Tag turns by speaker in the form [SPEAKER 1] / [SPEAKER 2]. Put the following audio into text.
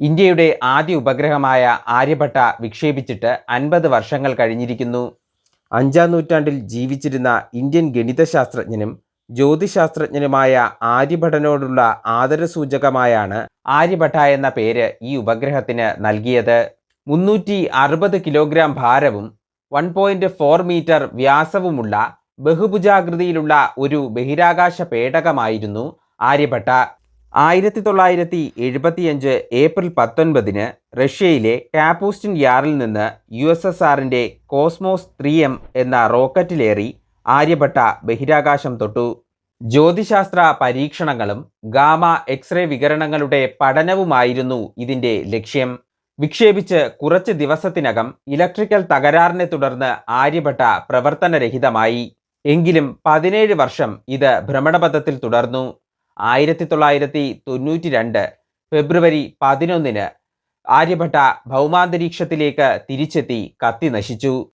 [SPEAKER 1] ഇന്ത്യയുടെ ആദ്യ ഉപഗ്രഹമായ ആര്യഭട്ട വിക്ഷേപിച്ചിട്ട് അൻപത് വർഷങ്ങൾ കഴിഞ്ഞിരിക്കുന്നു. അഞ്ചാം നൂറ്റാണ്ടിൽ ജീവിച്ചിരുന്ന ഇന്ത്യൻ ഗണിതശാസ്ത്രജ്ഞനും ജ്യോതിശാസ്ത്രജ്ഞനുമായ ആര്യഭട്ടനോടുള്ള ആദരസൂചകമായാണ് ആര്യഭട്ട എന്ന പേര് ഈ ഉപഗ്രഹത്തിന് നൽകിയത്. മുന്നൂറ്റി അറുപത് കിലോഗ്രാം ഭാരവും വൺ പോയിന്റ് ഫോർ മീറ്റർ വ്യാസവുമുള്ള ബഹുഭുജാകൃതിയിലുള്ള ഒരു ബഹിരാകാശ പേടകമായിരുന്നു ആര്യഭട്ട. ആയിരത്തി തൊള്ളായിരത്തി എഴുപത്തിയഞ്ച് ഏപ്രിൽ പത്തൊൻപതിന് റഷ്യയിലെ കാപ്പൂസ്റ്റിൻ യാറിൽ നിന്ന് യു എസ് എസ് ആറിന്റെ കോസ്മോസ് ത്രീ എം എന്ന റോക്കറ്റിലേറി ആര്യഭട്ട ബഹിരാകാശം തൊട്ടു. ജ്യോതിശാസ്ത്ര പരീക്ഷണങ്ങളും ഗാമ എക്സ്റേ വികരണങ്ങളുടെ പഠനവുമായിരുന്നു ഇതിന്റെ ലക്ഷ്യം. വിക്ഷേപിച്ച് കുറച്ച് ദിവസത്തിനകം ഇലക്ട്രിക്കൽ തകരാറിനെ തുടർന്ന് ആര്യഭട്ട പ്രവർത്തനരഹിതമായി. എങ്കിലും പതിനേഴ് വർഷം ഇത് ഭ്രമണപഥത്തിൽ തുടർന്നു. ആയിരത്തി തൊള്ളായിരത്തി തൊണ്ണൂറ്റി രണ്ട് ഫെബ്രുവരി പതിനൊന്നിന് ആര്യഭട്ട ഭൗമാന്തരീക്ഷത്തിലേക്ക് തിരിച്ചെത്തി കത്തി നശിച്ചു.